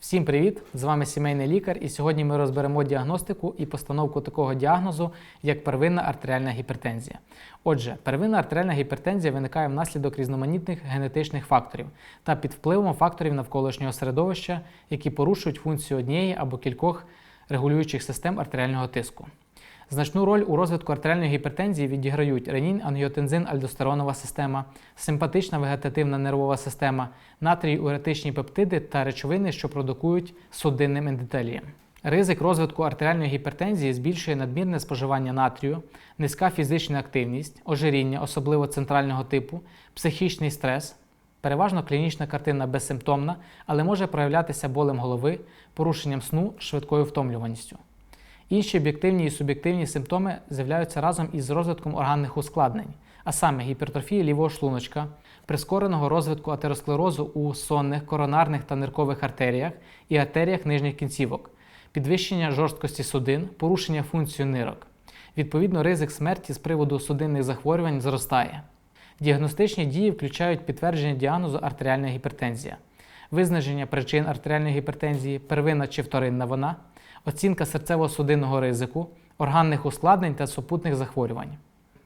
Всім привіт! З вами сімейний лікар, і сьогодні ми розберемо діагностику і постановку такого діагнозу, як первинна артеріальна гіпертензія. Отже, первинна артеріальна гіпертензія виникає внаслідок різноманітних генетичних факторів та під впливом факторів навколишнього середовища, які порушують функцію однієї або кількох регулюючих систем артеріального тиску. Значну роль у розвитку артеріальної гіпертензії відіграють ренін, ангіотензин, альдостеронова система, симпатична вегетативна нервова система, натрій уретичні пептиди та речовини, що продукують судинним ендотелієм. Ризик розвитку артеріальної гіпертензії збільшує надмірне споживання натрію, низька фізична активність, ожиріння, особливо центрального типу, психічний стрес. Переважно клінічна картина безсимптомна, але може проявлятися болем голови, порушенням сну, швидкою втомлюваністю. Інші об'єктивні і суб'єктивні симптоми з'являються разом із розвитком органних ускладнень, а саме гіпертрофії лівого шлуночка, прискореного розвитку атеросклерозу у сонних, коронарних та ниркових артеріях і артеріях нижніх кінцівок, підвищення жорсткості судин, порушення функції нирок. Відповідно, ризик смерті з приводу судинних захворювань зростає. Діагностичні дії включають підтвердження діагнозу артеріальна гіпертензія, визначення причин артеріальної гіпертензії, первинна чи вторинна вона, оцінка серцево-судинного ризику, органних ускладнень та супутних захворювань.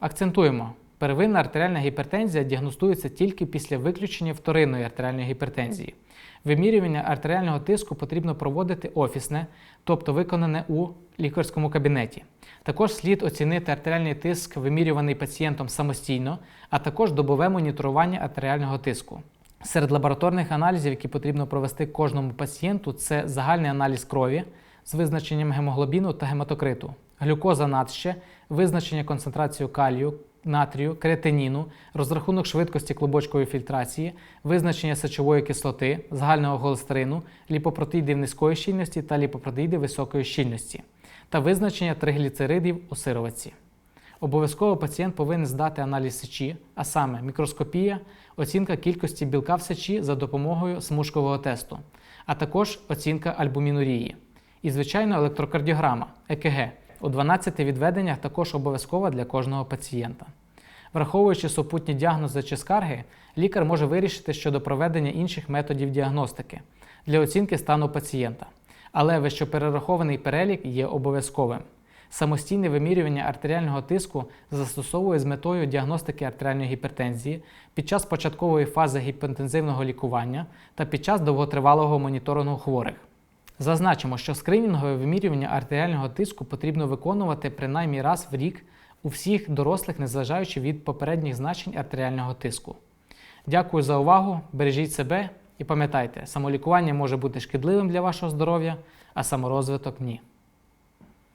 Акцентуємо, первинна артеріальна гіпертензія діагностується тільки після виключення вторинної артеріальної гіпертензії. Вимірювання артеріального тиску потрібно проводити офісне, тобто виконане у лікарському кабінеті. Також слід оцінити артеріальний тиск, вимірюваний пацієнтом самостійно, а також добове моніторування артеріального тиску. Серед лабораторних аналізів, які потрібно провести кожному пацієнту, це загальний аналіз крові з визначенням гемоглобіну та гематокриту, глюкоза надще, визначення концентрації калію, натрію, креатиніну, розрахунок швидкості клубочкової фільтрації, визначення сечової кислоти, загального холестерину, ліпопротеїдів низької щільності та ліпопротеїдів високої щільності та визначення тригліцеридів у сироватці. Обов'язково пацієнт повинен здати аналіз сечі, а саме мікроскопія, оцінка кількості білка в сечі за допомогою смужкового тесту, а також оцінка альбумінурії. І, звичайно, електрокардіограма ЕКГ у 12 відведеннях також обов'язкова для кожного пацієнта. Враховуючи супутні діагнози чи скарги, лікар може вирішити щодо проведення інших методів діагностики для оцінки стану пацієнта. Але вищеперерахований перелік є обов'язковим. Самостійне вимірювання артеріального тиску застосовує з метою діагностики артеріальної гіпертензії під час початкової фази гіпоінтензивного лікування та під час довготривалого моніторингу хворих. Зазначимо, що скринінгове вимірювання артеріального тиску потрібно виконувати принаймні раз в рік у всіх дорослих, незважаючи від попередніх значень артеріального тиску. Дякую за увагу, бережіть себе і пам'ятайте, самолікування може бути шкідливим для вашого здоров'я, а саморозвиток ні.